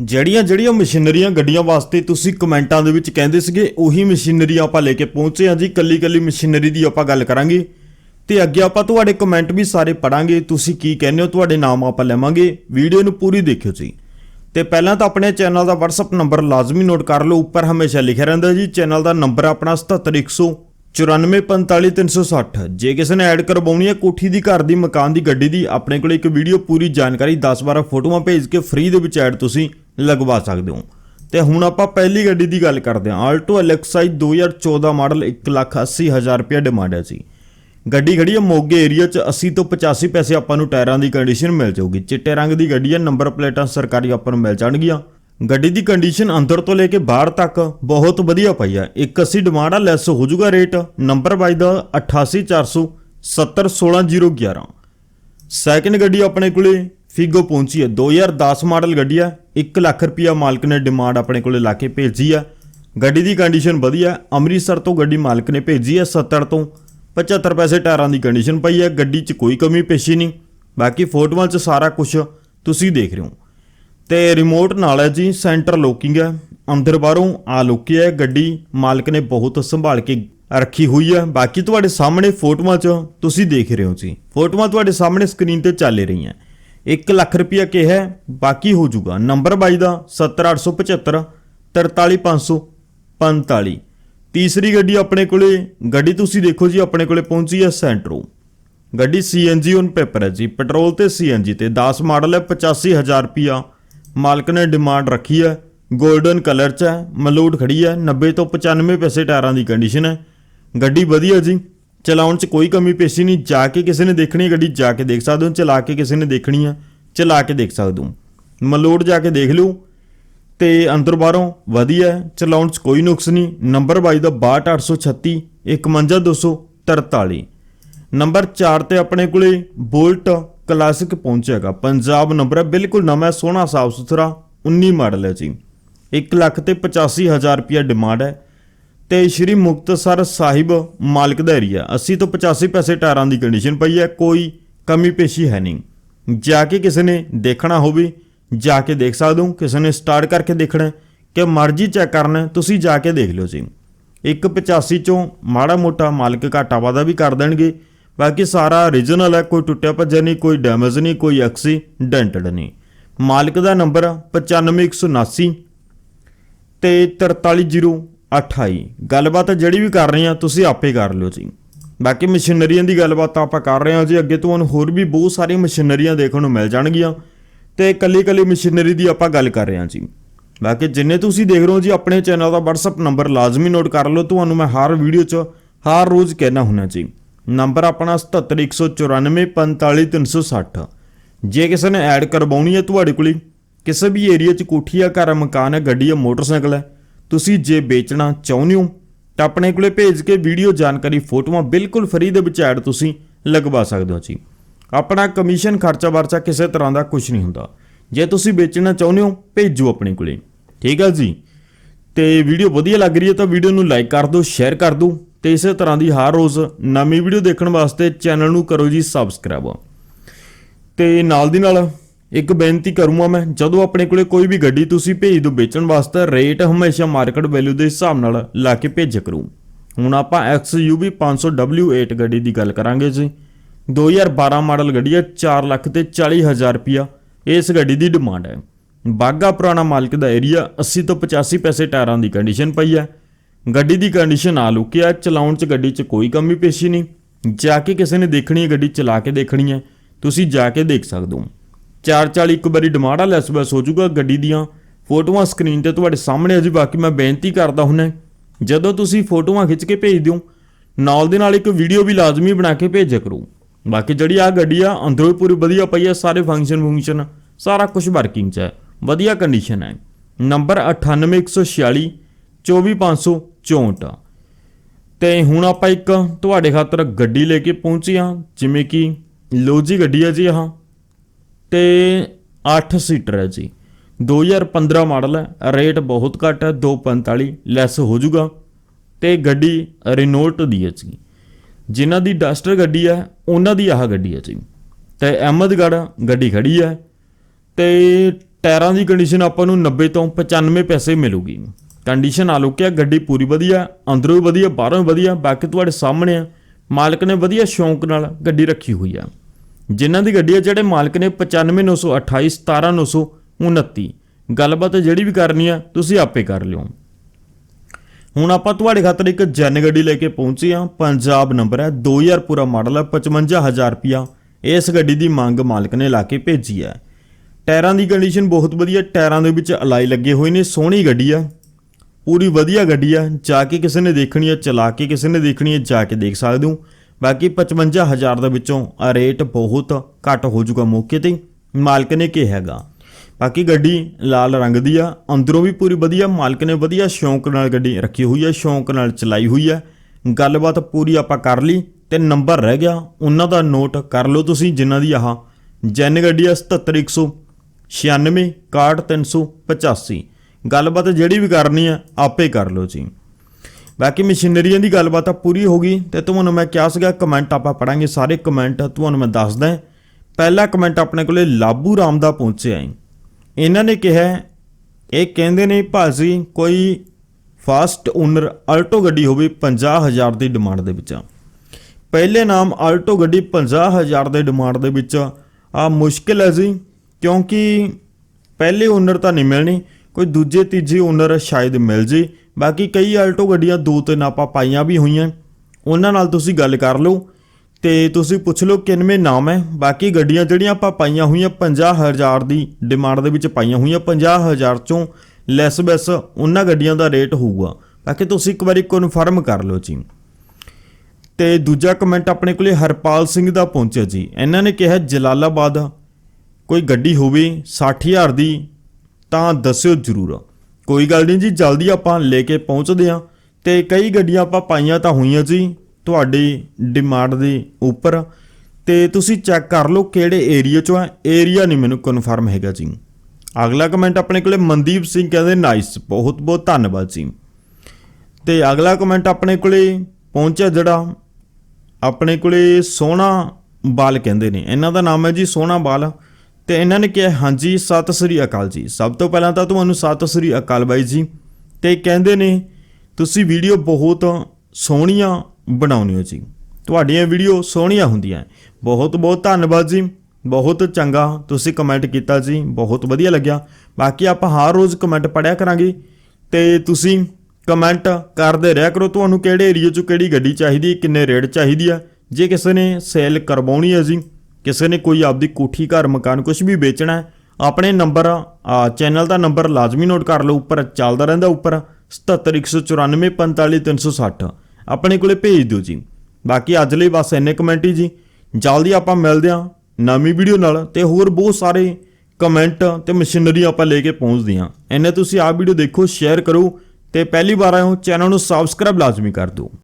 ਜਿਹੜੀਆਂ ਜਿਹੜੀਆਂ ਮਸ਼ੀਨਰੀਆਂ ਗੱਡੀਆਂ ਵਾਸਤੇ ਤੁਸੀਂ ਕਮੈਂਟਾਂ ਦੇ ਵਿੱਚ ਕਹਿੰਦੇ ਸੀਗੇ, ਉਹੀ ਮਸ਼ੀਨਰੀ ਆਪਾਂ ਲੈ ਕੇ ਪਹੁੰਚੇ ਹਾਂ ਜੀ ਕੱਲੀ ਕੱਲੀ ਮਸ਼ੀਨਰੀ ਦੀ ਆਪਾਂ ਗੱਲ ਕਰਾਂਗੇ। ਤੇ ਅੱਗੇ ਆਪਾਂ ਤੁਹਾਡੇ ਕਮੈਂਟ ਵੀ ਸਾਰੇ ਪੜਾਂਗੇ ਤੁਸੀਂ ਕੀ ਕਹਿੰਦੇ ਹੋ, ਤੁਹਾਡੇ ਨਾਮ ਆਪਾਂ ਲਵਾਂਗੇ। ਵੀਡੀਓ ਨੂੰ ਪੂਰੀ ਦੇਖਿਓ ਜੀ। ਤੇ ਪਹਿਲਾਂ ਤਾਂ ਆਪਣੇ ਚੈਨਲ ਦਾ WhatsApp ਨੰਬਰ ਲਾਜ਼ਮੀ ਨੋਟ ਕਰ ਲਓ, ਉੱਪਰ ਹਮੇਸ਼ਾ ਲਿਖਿਆ ਰਹਿੰਦਾ ਜੀ, ਚੈਨਲ ਦਾ ਨੰਬਰ ਆਪਣਾ 77100 9445360 ਜੇ ਕਿਸੇ ਨੇ ਐਡ ਕਰਵਾਉਣੀ ਹੈ, ਕੋਠੀ ਦੀ, ਘਰ ਦੀ, ਮਕਾਨ ਦੀ, ਗੱਡੀ ਦੀ, ਆਪਣੇ ਕੋਲ ਇੱਕ ਵੀਡੀਓ ਪੂਰੀ ਜਾਣਕਾਰੀ 10-12 ਫੋਟੋਆਂ ਭੇਜ ਕੇ ਫ੍ਰੀ ਦੇ ਵਿੱਚ ਐਡ ਤੁਸੀਂ ਲਗਵਾ ਸਕਦੇ ਹੋ। ਤੇ ਹੁਣ ਆਪਾਂ ਪਹਿਲੀ ਗੱਡੀ ਦੀ ਗੱਲ ਕਰਦੇ ਹਾਂ। ਆਲਟੋ ਐਲਐਕਸਆਈ 2014 ਮਾਡਲ 180000 ਰੁਪਏ ਡਿਮਾਂਡ ਹੈ ਜੀ। ਗੱਡੀ ਖੜੀ ਹੈ ਮੋਗੇ ਏਰੀਆ 'ਚ। 80 ਤੋਂ 85 ਪੈਸੇ ਆਪਾਂ ਨੂੰ ਟਾਇਰਾਂ ਦੀ ਕੰਡੀਸ਼ਨ ਮਿਲ ਜਾਊਗੀ। ਚਿੱਟੇ ਰੰਗ ਦੀ ਗੱਡੀ ਹੈ। ਨੰਬਰ ਪਲੇਟਾਂ ਸਰਕਾਰੀ ਆਪਾਂ ਨੂੰ ਮਿਲ ਜਾਣਗੀਆਂ। ਗੱਡੀ ਦੀ ਕੰਡੀਸ਼ਨ ਅੰਦਰ ਤੋਂ ਲੈ ਕੇ ਬਾਹਰ ਤੱਕ ਬਹੁਤ ਵਧੀਆ ਪਈ ਹੈ। 81 ਡਿਮਾਂਡ ਆ ਲੈਸ ਹੋ ਜਾਊਗਾ ਰੇਟ ਨੰਬਰ ਬਾਈ ਦਾ 8840716011 ਸੈਕਿੰਡ ਗੱਡੀ ਆਪਣੇ ਕੋਲੇ ਫਿਗੋ ਪਹੁੰਚੀ ਹੈ। 2010 ਮਾਡਲ ਗੱਡੀ ਹੈ 1 ਲੱਖ ਰੁਪਿਆ ਮਾਲਕ ਨੇ ਡਿਮਾਂਡ ਆਪਣੇ ਕੋਲੇ ਲਾ ਕੇ ਭੇਜੀ ਹੈ ਗੱਡੀ ਦੀ ਕੰਡੀਸ਼ਨ ਵਧੀਆ। ਅੰਮ੍ਰਿਤਸਰ ਤੋਂ ਗੱਡੀ ਮਾਲਕ ਨੇ ਭੇਜੀ ਹੈ 70 ਤੋਂ। 75 ਪੈਸੇ ਟਾਇਰਾਂ ਦੀ ਕੰਡੀਸ਼ਨ ਪਈ ਹੈ ਗੱਡੀ 'ਚ ਕੋਈ ਕਮੀ ਪੇਸ਼ੀ ਨਹੀਂ। ਬਾਕੀ ਫੋਟੋਆਂ 'ਚ ਸਾਰਾ ਕੁਝ ਤੁਸੀਂ ਦੇਖ ਰਹੇ ਹੋ। ਤੇ ਰਿਮੋਟ ਨਾਲ ਹੈ ਜੀ। ਸੈਂਟਰ ਲੋਕਿੰਗ ਹੈ। ਅੰਦਰ ਬਾਹਰੋਂ ਆ ਲੁਕੀ ਹੈ। ਗੱਡੀ ਮਾਲਕ ਨੇ ਬਹੁਤ ਸੰਭਾਲ ਕੇ ਰੱਖੀ ਹੋਈ ਹੈ ਬਾਕੀ ਤੁਹਾਡੇ ਸਾਹਮਣੇ ਫੋਟੋਆਂ 'ਚ ਤੁਸੀਂ ਦੇਖ ਰਹੇ ਹੋ ਜੀ। ਫੋਟੋਆਂ ਤੁਹਾਡੇ ਸਾਹਮਣੇ ਸਕਰੀਨ ਤੇ ਚੱਲ ਰਹੀਆਂ। 1 ਲੱਖ ਰੁਪਇਆ ਕਿਹਾ ਬਾਕੀ ਹੋ ਜਾਊਗਾ। ਨੰਬਰ ਬਾਈ ਦਾ 70875 43545 ਤੀਸਰੀ ਗੱਡੀ ਆਪਣੇ ਕੋਲੇ, ਗੱਡੀ ਤੁਸੀਂ ਦੇਖੋ ਜੀ, ਆਪਣੇ ਕੋਲੇ ਪਹੁੰਚੀ ਹੈ ਸੈਂਟਰੋ। ਗੱਡੀ ਸੀਐਨਜੀ ਔਨ ਪੇਪਰ ਹੈ ਜੀ। ਪੈਟਰੋਲ ਤੇ ਸੀਐਨਜੀ ਤੇ 10 ਮਾਡਲ ਹੈ 85000 ਰੁਪਿਆ ਮਾਲਕ ਨੇ ਡਿਮਾਂਡ ਰੱਖੀ ਹੈ 골ਡਨ ਕਲਰ ਚ ਹੈ ਮਲੂਡ ਖੜੀ ਹੈ 90 ਤੋਂ 95 ਪੈਸੇ ਟਾਇਰਾਂ ਦੀ ਕੰਡੀਸ਼ਨ ਹੈ। ਗੱਡੀ ਵਧੀਆ ਜੀ। ਚਲਾਉਣ ਚ ਕੋਈ ਕਮੀ ਪੇਸ਼ੀ ਨਹੀਂ। ਜਾ ਕੇ ਕਿਸੇ ਨੇ ਦੇਖਣੀ ਹੈ ਗੱਡੀ, ਜਾ ਕੇ ਦੇਖ ਸਕਦੇ ਹੋ, ਚਲਾ ਕੇ ਕਿਸੇ ਨੇ ਦੇਖਣੀ ਹੈ, ਚਲਾ ਕੇ ਦੇਖ ਸਕਦੇ ਹੋ। ਮਲੂਡ ਜਾ ਕੇ ਦੇਖ ਲਿਓ ਤੇ ਅੰਦਰ ਬਾਹਰੋਂ ਵਧੀਆ ਚਲਾਉਣ 'ਚ ਕੋਈ ਨੁਕਸ ਨਹੀਂ। ਨੰਬਰ ਬਾਈ ਦਾ 62836 51243 ਨੰਬਰ 4 ਤੇ ਆਪਣੇ ਕੋਲੇ ਬੋਲਟ ਕਲਾਸਿਕ ਪਹੁੰਚੇਗਾ ਪੰਜਾਬ ਨੰਬਰ ਹੈ, ਬਿਲਕੁਲ ਨਵਾਂ ਸੋਹਣਾ ਸਾਫ਼ ਸੁਥਰਾ 19 ਮਾਡਲ ਹੈ ਜੀ। 1 ਲੱਖ ਤੇ 85000 ਰੁਪਇਆ ਡਿਮਾਂਡ ਹੈ। ਤੇ ਸ਼੍ਰੀ ਮੁਕਤਸਰ ਸਾਹਿਬ ਮਾਲਕ ਦਾ ਏਰੀਆ। 80 ਤੋਂ 85 ਪੈਸੇ ਟਾਇਰਾਂ ਦੀ ਕੰਡੀਸ਼ਨ ਪਈ ਹੈ, ਕੋਈ ਕਮੀ ਪੇਸ਼ੀ ਹੈ ਨਹੀਂ। ਜਾ ਕੇ ਕਿਸੇ ਨੇ ਦੇਖਣਾ ਹੋਵੇ, ਜਾ ਕੇ ਦੇਖ ਸਕਦੇ ਹੋ, ਕਿਸੇ ਨੇ ਸਟਾਰਟ ਕਰਕੇ ਦੇਖਣਾ ਕਿ ਮਰਜ਼ੀ ਚੈੱਕ ਕਰਨਾ, ਤੁਸੀਂ ਜਾ ਕੇ ਦੇਖ ਲਿਓ ਜੀ। 185 ਚੋਂ ਮਾੜਾ ਮੋਟਾ ਮਾਲਕ ਘਾਟਾ ਵਾਦਾ ਵੀ ਕਰ ਦੇਣਗੇ, ਬਾਕੀ ਸਾਰਾ ਓਰੀਜਨਲ ਹੈ, ਕੋਈ ਟੁੱਟਿਆ ਭੱਜਿਆ ਨਹੀਂ, ਕੋਈ ਡੈਮੇਜ ਨਹੀਂ, ਕੋਈ ਐਕਸੀਡੈਂਟਡ ਨਹੀਂ। ਮਾਲਕ ਦਾ ਨੰਬਰ 95179 ਤੇ 43028 ਗੱਲਬਾਤ ਜਿਹੜੀ ਵੀ ਕਰ ਰਹੇ ਆ, ਤੁਸੀਂ ਆਪੇ ਕਰ ਲਿਓ ਜੀ। ਬਾਕੀ ਮਸ਼ੀਨਰੀਆਂ ਦੀ ਗੱਲਬਾਤ ਆਪਾਂ ਕਰ ਰਹੇ ਹਾਂ ਜੀ। ਅੱਗੇ ਤੁਹਾਨੂੰ ਹੋਰ ਵੀ ਬਹੁਤ ਸਾਰੀਆਂ ਮਸ਼ੀਨਰੀਆਂ ਦੇਖਣ ਨੂੰ ਮਿਲ ਜਾਣਗੀਆਂ। ਤੇ ਕੱਲੀ ਕੱਲੀ ਮਸ਼ੀਨਰੀ ਦੀ ਆਪਾਂ ਗੱਲ ਕਰ ਰਹੇ ਹਾਂ ਜੀ। ਬਾਕੀ ਜਿੰਨੇ ਤੁਸੀਂ ਦੇਖ ਰਹੇ ਹੋ ਜੀ, ਆਪਣੇ ਚੈਨਲ ਦਾ WhatsApp ਨੰਬਰ ਲਾਜ਼ਮੀ ਨੋਟ ਕਰ ਲਓ। ਤੁਹਾਨੂੰ ਮੈਂ ਹਰ ਵੀਡੀਓ 'ਚ ਹਰ ਰੋਜ਼ ਕਹਿਣਾ ਹੁੰਦਾ ਜੀ। ਨੰਬਰ ਆਪਣਾ 7714945360 ਜੇ ਕਿਸੇ ਨੇ ਐਡ ਕਰਵਾਉਣੀ ਹੈ ਤੁਹਾਡੇ ਕੋਲ, ਕਿਸੇ ਵੀ ਏਰੀਆ 'ਚ ਕੋਠੀ ਆ ਘਰ ਮਕਾਨ ਹੈ, ਗੱਡੀ ਆ ਮੋਟਰਸਾਈਕਲ ਹੈ ਤੁਸੀਂ ਜੇ ਵੇਚਣਾ ਚਾਹੁੰਦੇ ਹੋ, ਤਾਂ ਆਪਣੇ ਕੋਲੇ ਭੇਜ ਕੇ ਵੀਡੀਓ ਜਾਣਕਾਰੀ ਫੋਟੋਆਂ ਬਿਲਕੁਲ ਫਰੀ ਦੇ ਵਿੱਚ ਐਡ ਤੁਸੀਂ ਲਗਵਾ ਸਕਦੇ ਹੋ ਜੀ। ਆਪਣਾ ਕਮਿਸ਼ਨ ਖਰਚਾ ਵਰਚਾ ਕਿਸੇ ਤਰ੍ਹਾਂ ਦਾ ਕੁਝ ਨਹੀਂ ਹੁੰਦਾ। ਜੇ ਤੁਸੀਂ ਵੇਚਣਾ ਚਾਹੁੰਦੇ ਹੋ, ਭੇਜੋ ਆਪਣੇ ਕੋਲੇ। ਠੀਕ ਹੈ ਜੀ? ਤੇ ਵੀਡੀਓ ਵਧੀਆ ਲੱਗ ਰਹੀ ਹੈ ਤਾਂ ਵੀਡੀਓ ਨੂੰ ਲਾਈਕ ਕਰ ਦਿਓ, ਸ਼ੇਅਰ ਕਰ ਦਿਓ ਤੇ ਇਸੇ ਤਰ੍ਹਾਂ ਦੀ ਹਰ ਰੋਜ਼ ਨਵੀਂ ਵੀਡੀਓ ਦੇਖਣ ਵਾਸਤੇ ਚੈਨਲ ਨੂੰ ਕਰੋ ਜੀ ਸਬਸਕ੍ਰਾਈਬ। ਤੇ ਨਾਲ ਦੀ ਨਾਲ ਇੱਕ ਬੇਨਤੀ ਕਰੂੰਗਾ ਮੈਂ, ਜਦੋਂ ਆਪਣੇ ਕੋਲੇ ਕੋਈ ਵੀ ਗੱਡੀ ਤੁਸੀਂ ਭੇਜ ਦਿਓ ਵੇਚਣ ਵਾਸਤੇ, ਰੇਟ ਹਮੇਸ਼ਾ ਮਾਰਕੀਟ ਵੈਲਿਊ ਦੇ ਹਿਸਾਬ ਨਾਲ ਲਾ ਕੇ ਭੇਜਿਆ ਕਰੋ। ਹੁਣ ਆਪਾਂ XUV 500 W8 ਗੱਡੀ ਦੀ ਗੱਲ ਕਰਾਂਗੇ ਜੀ। 2012 ਮਾਡਲ ਗੱਡੀ ਹੈ 4 ਲੱਖ ਤੇ 40 ਹਜ਼ਾਰ ਰੁਪਿਆ ਇਸ ਗੱਡੀ ਦੀ ਡਿਮਾਂਡ ਹੈ। ਬਾਗਾ ਪੁਰਾਣਾ ਮਾਲਕ ਦਾ ਏਰੀਆ 80 ਤੋਂ 85 ਪੈਸੇ ਟਾਇਰਾਂ ਦੀ ਕੰਡੀਸ਼ਨ ਪਈ ਹੈ। ਗੱਡੀ ਦੀ ਕੰਡੀਸ਼ਨ ਆ ਲੁਕਿਆ ਚਲਾਉਣ 'ਚ ਗੱਡੀ 'ਚ ਕੋਈ ਕਮੀ ਪੇਸ਼ੀ ਨਹੀਂ। ਜਾ ਕੇ ਕਿਸੇ ਨੇ ਦੇਖਣੀ ਹੈ, ਗੱਡੀ ਚਲਾ ਕੇ ਦੇਖਣੀ ਹੈ। ਤੁਸੀਂ ਜਾ ਕੇ ਦੇਖ ਸਕਦੇ ਹੋ। 440 ਇੱਕ ਵਾਰੀ ਡਿਮਾਂਡ ਆ ਲੈਸ ਬੈਸ ਹੋ ਜਾਊਗਾ ਗੱਡੀ ਦੀਆਂ। ਫੋਟੋਆਂ ਸਕਰੀਨ ਤੇ ਤੁਹਾਡੇ ਸਾਹਮਣੇ ਆ ਜੀ, ਬਾਕੀ ਮੈਂ ਬੇਨਤੀ ਕਰਦਾ ਹੁੰਨਾ ਜਦੋਂ ਤੁਸੀਂ ਫੋਟੋਆਂ ਖਿੱਚ ਕੇ ਭੇਜ ਦਿਓ, ਨਾਲ ਦੇ ਨਾਲ ਇੱਕ ਵੀਡੀਓ ਵੀ ਲਾਜ਼ਮੀ ਬਣਾ ਕੇ ਭੇਜਿਆ ਕਰੋ। ਬਾਕੀ ਜਿਹੜੀ ਆ ਗੱਡੀ ਆ, ਅੰਦਰੋਂ ਹੀ ਪੂਰੀ ਵਧੀਆ ਪਈ ਆ, ਸਾਰੇ ਫੰਕਸ਼ਨ ਫੰਕਸ਼ਨ ਸਾਰਾ ਕੁਝ ਵਰਕਿੰਗ 'ਚ ਹੈ ਵਧੀਆ ਕੰਡੀਸ਼ਨ ਹੈ ਨੰਬਰ 98146 24564 ਤੇ ਹੁਣ ਆਪਾਂ ਇੱਕ ਤੁਹਾਡੇ ਖਾਤਰ ਗੱਡੀ ਲੈ ਕੇ ਪਹੁੰਚੇ ਹਾਂ, ਜਿਵੇਂ ਕਿ ਲੋਜੀ ਗੱਡੀ ਆ ਜੀ ਆਹ। ਤੇ 8 ਸੀਟਰ ਹੈ ਜੀ। 2015 ਮਾਡਲ ਹੈ, ਰੇਟ ਬਹੁਤ ਘੱਟ ਹੈ 245 ਲੈਸ ਹੋ ਜਾਊਗਾ ਤੇ ਗੱਡੀ ਰਿਨੋਲਟ ਦੀ ਹੈ ਜੀ। ਜਿਨ੍ਹਾਂ ਦੀ ਡਸਟਰ ਗੱਡੀ ਹੈ, ਉਹਨਾਂ ਦੀ ਆਹ ਗੱਡੀ ਹੈ ਜੀ। ਤੇ ਅਹਿਮਦਗੜ੍ਹ ਗੱਡੀ ਖੜੀ ਹੈ ਤੇ ਟਾਇਰਾਂ ਦੀ ਕੰਡੀਸ਼ਨ ਆਪਾਂ ਨੂੰ 90 ਤੋਂ 95 ਪੈਸੇ ਮਿਲੂਗੀ। ਕੰਡੀਸ਼ਨ ਆਲੋਕ ਹੈ ਗੱਡੀ ਪੂਰੀ ਵਧੀਆ, ਅੰਦਰੋਂ ਵੀ ਵਧੀਆ, ਬਾਹਰੋਂ ਵੀ ਵਧੀਆ, ਬਾਕੀ ਤੁਹਾਡੇ ਸਾਹਮਣੇ ਆ। ਮਾਲਕ ਨੇ ਵਧੀਆ ਸ਼ੌਂਕ ਨਾਲ ਗੱਡੀ ਰੱਖੀ ਹੋਈ ਆ। ਜਿਨ੍ਹਾਂ ਦੀ ਗੱਡੀ ਆ ਜਿਹੜੇ ਮਾਲਕ ਨੇ 95928 17929 ਗੱਲਬਾਤ ਜਿਹੜੀ ਵੀ ਕਰਨੀ ਆ, ਤੁਸੀਂ ਆਪੇ ਕਰ ਲਿਓ। ਹੁਣ ਆਪਾਂ ਤੁਹਾਡੇ ਖਾਤਰ ਇੱਕ ਜੈਨ ਗੱਡੀ ਲੈ ਕੇ ਪਹੁੰਚੇ ਆ ਪੰਜਾਬ ਨੰਬਰ ਹੈ 2000 ਪੂਰਾ ਮਾਡਲ ਹੈ 55000 ਰੁਪਿਆ ਇਸ ਗੱਡੀ ਦੀ ਮੰਗ ਮਾਲਕ ਨੇ ਲਾ ਕੇ ਭੇਜੀ ਹੈ। ਟਾਇਰਾਂ ਦੀ ਕੰਡੀਸ਼ਨ ਬਹੁਤ ਵਧੀਆ, ਟਾਇਰਾਂ ਦੇ ਵਿੱਚ ਅਲਾਈ ਲੱਗੇ ਹੋਏ ਨੇ, ਸੋਹਣੀ ਗੱਡੀ ਆ। ਪੂਰੀ ਵਧੀਆ ਗੱਡੀ ਆ, ਜਾ ਕੇ ਕਿਸੇ ਨੇ ਦੇਖਣੀ ਆ, ਚਲਾ ਕੇ ਕਿਸੇ ਨੇ ਦੇਖਣੀ ਆ, ਜਾ ਕੇ ਦੇਖ ਸਕਦੇ ਹੋ। ਬਾਕੀ 55000 ਦੇ ਵਿੱਚੋਂ ਰੇਟ ਬਹੁਤ ਘੱਟ ਹੋ ਜਾਊਗਾ ਮੌਕੇ ਤੇ, ਮਾਲਕ ਨੇ ਕਿਹਾ ਹੈਗਾ। ਬਾਕੀ ਗੱਡੀ ਲਾਲ ਰੰਗ ਦੀ ਆ, ਅੰਦਰੋਂ ਵੀ ਪੂਰੀ ਵਧੀਆ, ਮਾਲਕ ਨੇ ਵਧੀਆ ਸ਼ੌਂਕ ਨਾਲ ਗੱਡੀ ਰੱਖੀ ਹੋਈ ਆ, ਸ਼ੌਂਕ ਨਾਲ ਚਲਾਈ ਹੋਈ ਆ। ਗੱਲਬਾਤ ਪੂਰੀ ਆਪਾਂ ਕਰ ਲਈ ਤੇ ਨੰਬਰ ਰਹਿ ਗਿਆ, ਉਹਨਾਂ ਦਾ ਨੋਟ ਕਰ ਲਓ ਤੁਸੀਂ ਜਿਨ੍ਹਾਂ ਦੀ ਆਹ ਜੈਨ ਗੱਡੀ ਆ 77196 61385 ਗੱਲਬਾਤ ਜਿਹੜੀ ਵੀ ਕਰਨੀ ਆ, ਆਪੇ ਕਰ ਲਓ ਜੀ। ਬਾਕੀ ਮਸ਼ੀਨਰੀਆਂ ਦੀ ਗੱਲਬਾਤ ਆ ਪੂਰੀ ਹੋ ਗਈ ਤੇ ਤੁਹਾਨੂੰ ਮੈਂ ਕਿਹਾ ਸੀਗਾ ਕਮੈਂਟ ਆਪਾਂ ਪੜਾਂਗੇ ਸਾਰੇ ਕਮੈਂਟ ਤੁਹਾਨੂੰ ਮੈਂ ਦੱਸਦਾ ਪਹਿਲਾ ਕਮੈਂਟ ਆਪਣੇ ਕੋਲੇ ਲਾਬੂ ਰਾਮ ਦਾ ਪਹੁੰਚਿਆ ਹੈ। ਇਹਨਾਂ ਨੇ ਕਿਹਾ ਇਹ ਕਹਿੰਦੇ ਨੇ ਭਾਜੀ ਕੋਈ ਫਾਸਟ ਓਨਰ ਆਲਟੋ ਗੱਡੀ ਹੋਵੇ 50000 ਦੀ ਡਿਮਾਂਡ ਦੇ ਵਿੱਚ। ਪਹਿਲੇ ਨਾਮ ਆਲਟੋ ਗੱਡੀ 50000 ਦੇ ਡਿਮਾਂਡ ਦੇ ਵਿੱਚ। ਆ ਮੁਸ਼ਕਿਲ ਹੈ ਜੀ, ਕਿਉਂਕਿ ਪਹਿਲੇ ਓਨਰ ਤਾਂ ਨਹੀਂ ਮਿਲਣੀ, ਕੋਈ ਦੂਜੇ ਤੀਜੇ ਓਨਰ ਸ਼ਾਇਦ ਮਿਲ ਜੇ। ਬਾਕੀ ਕਈ ਆਲਟੋ ਗੱਡੀਆਂ ਦੋ ਤਿੰਨ ਆਪਾਂ ਪਾਈਆਂ ਵੀ ਹੋਈਆਂ। ਉਹਨਾਂ ਨਾਲ ਤੁਸੀਂ ਗੱਲ ਕਰ ਲਓ ਤੇ ਤੁਸੀਂ ਪੁੱਛ ਲਓ ਕਿੰਨਵੇਂ ਨਾਮ ਹੈ। ਬਾਕੀ ਗੱਡੀਆਂ ਜਿਹੜੀਆਂ ਆਪਾਂ ਪਾਈਆਂ ਹੋਈਆਂ 50000 ਦੀ ਡਿਮਾਂਡ ਦੇ ਵਿੱਚ ਪਾਈਆਂ ਹੋਈਆਂ 50000 ਚੋਂ ਲੈਸ ਬੈਸ ਉਹਨਾਂ ਗੱਡੀਆਂ ਦਾ ਰੇਟ ਹੋਊਗਾ। ਬਾਕੀ ਤੁਸੀਂ ਇੱਕ ਵਾਰੀ ਕਨਫਰਮ ਕਰ ਲਓ ਜੀ। ਤੇ ਦੂਜਾ ਕਮੈਂਟ ਆਪਣੇ ਕੋਲੇ ਹਰਪਾਲ ਸਿੰਘ ਦਾ ਪਹੁੰਚਿਆ ਜੀ। ਇਹਨਾਂ ਨੇ ਕਿਹਾ ਜਲਾਲਾਬਾਦ, ਕੋਈ ਗੱਡੀ ਹੋਵੇ 60000 ਦੀ, ਤਾਂ ਦੱਸਿਓ ਜਰੂਰ। ਕੋਈ ਗੱਲ ਨਹੀਂ ਜੀ, ਜਲਦੀ ਆਪਾਂ ਲੈ ਕੇ ਪਹੁੰਚਦੇ ਹਾਂ। ਤੇ ਕਈ ਗੱਡੀਆਂ ਆਪਾਂ ਪਾਈਆਂ ਤਾਂ ਹੋਈਆਂ ਜੀ, ਤੁਹਾਡੀ ਡਿਮਾਂਡ ਦੇ ਉੱਪਰ। ਤੇ ਤੁਸੀਂ ਚੈੱਕ ਕਰ ਲਓ ਕਿਹੜੇ ਏਰੀਆ ਚੋਂ ਹੈ। ਏਰੀਆ ਨਹੀਂ ਮੈਨੂੰ ਕਨਫਰਮ ਹੈਗਾ ਜੀ। ਅਗਲਾ ਕਮੈਂਟ ਆਪਣੇ ਕੋਲੇ ਮਨਦੀਪ ਸਿੰਘ ਕਹਿੰਦੇ ਨਾਈਸ ਬਹੁਤ ਬਹੁਤ ਧੰਨਵਾਦ ਜੀ। ਤੇ ਅਗਲਾ ਕਮੈਂਟ ਆਪਣੇ ਕੋਲੇ ਪਹੁੰਚਿਆ ਜਿਹੜਾ, ਆਪਣੇ ਕੋਲੇ ਸੋਹਣਾ ਬਾਲ ਕਹਿੰਦੇ ਨੇ। ਇਹਨਾਂ ਦਾ ਨਾਮ ਹੈ ਜੀ ਸੋਹਣਾ ਬਾਲ। ਤੇ ਇਹਨਾਂ ਨੇ ਕਿਹਾ, ਹਾਂਜੀ, ਸਤਿ ਸ੍ਰੀ ਅਕਾਲ ਜੀ। ਸਭ ਤੋਂ ਪਹਿਲਾਂ ਤਾਂ ਤੁਹਾਨੂੰ ਸਤਿ ਸ੍ਰੀ ਅਕਾਲ ਬਾਈ ਜੀ। ਤੇ ਕਹਿੰਦੇ ਨੇ, ਤੁਸੀਂ ਵੀਡੀਓ ਬਹੁਤ ਸੋਹਣੀਆਂ ਬਣਾਉਂਦੇ ਹੋ ਜੀ। ਤੁਹਾਡੀਆਂ ਵੀਡੀਓ ਸੋਹਣੀਆਂ ਹੁੰਦੀਆਂ। ਬਹੁਤ ਬਹੁਤ ਧੰਨਵਾਦ ਜੀ। ਬਹੁਤ ਚੰਗਾ ਤੁਸੀਂ ਕਮੈਂਟ ਕੀਤਾ ਜੀ। ਬਹੁਤ ਵਧੀਆ ਲੱਗਿਆ। ਬਾਕੀ ਆਪਾਂ ਹਰ ਰੋਜ਼ ਕਮੈਂਟ ਪੜਿਆ ਕਰਾਂਗੇ। ਤੇ ਤੁਸੀਂ ਕਮੈਂਟ ਕਰਦੇ ਰਿਹਾ ਕਰੋ। ਤੁਹਾਨੂੰ ਕਿਹੜੇ ਏਰੀਆ 'ਚੋਂ ਕਿਹੜੀ ਗੱਡੀ ਚਾਹੀਦੀ, ਕਿੰਨੇ ਰੇਟ ਚਾਹੀਦੀ ਆ। ਜੇ ਕਿਸੇ ਨੇ ਸੇਲ ਕਰਵਾਉਣੀ ਹੈ ਜੀ ਕਿਸੇ ਨੇ ਕੋਈ ਆਪਦੀ ਕੋਠੀ, ਘਰ, ਮਕਾਨ ਕੁਝ ਵੀ ਵੇਚਣਾ ਆਪਣੇ ਨੰਬਰ ਚੈਨਲ ਦਾ ਨੰਬਰ ਲਾਜ਼ਮੀ ਨੋਟ ਕਰ ਲਓ, ਉੱਪਰ ਚੱਲਦਾ ਰਹਿੰਦਾ ਉੱਪਰ 7714945360 ਆਪਣੇ ਕੋਲੇ ਭੇਜ ਦਿਓ ਜੀ। ਬਾਕੀ ਅੱਜ ਲਈ ਬਸ ਇੰਨੇ ਕਮੈਂਟ ਹੀ ਜੀ। ਜਲਦੀ ਆਪਾਂ ਮਿਲਦੇ ਹਾਂ ਨਵੀਂ ਵੀਡੀਓ ਨਾਲ ਤੇ ਹੋਰ ਬਹੁਤ ਸਾਰੇ ਕਮੈਂਟ ਤੇ ਮਸ਼ੀਨਰੀ ਆਪਾਂ ਲੈ ਕੇ ਪਹੁੰਚਦੇ ਹਾਂ। ਇੰਨੇ ਤੁਸੀਂ ਆਹ ਵੀਡੀਓ ਦੇਖੋ ਸ਼ੇਅਰ ਕਰੋ ਤੇ ਪਹਿਲੀ ਵਾਰ ਆਏ ਹੋ ਚੈਨਲ ਨੂੰ ਸਬਸਕ੍ਰਾਈਬ ਲਾਜ਼ਮੀ ਕਰ ਦਿਓ।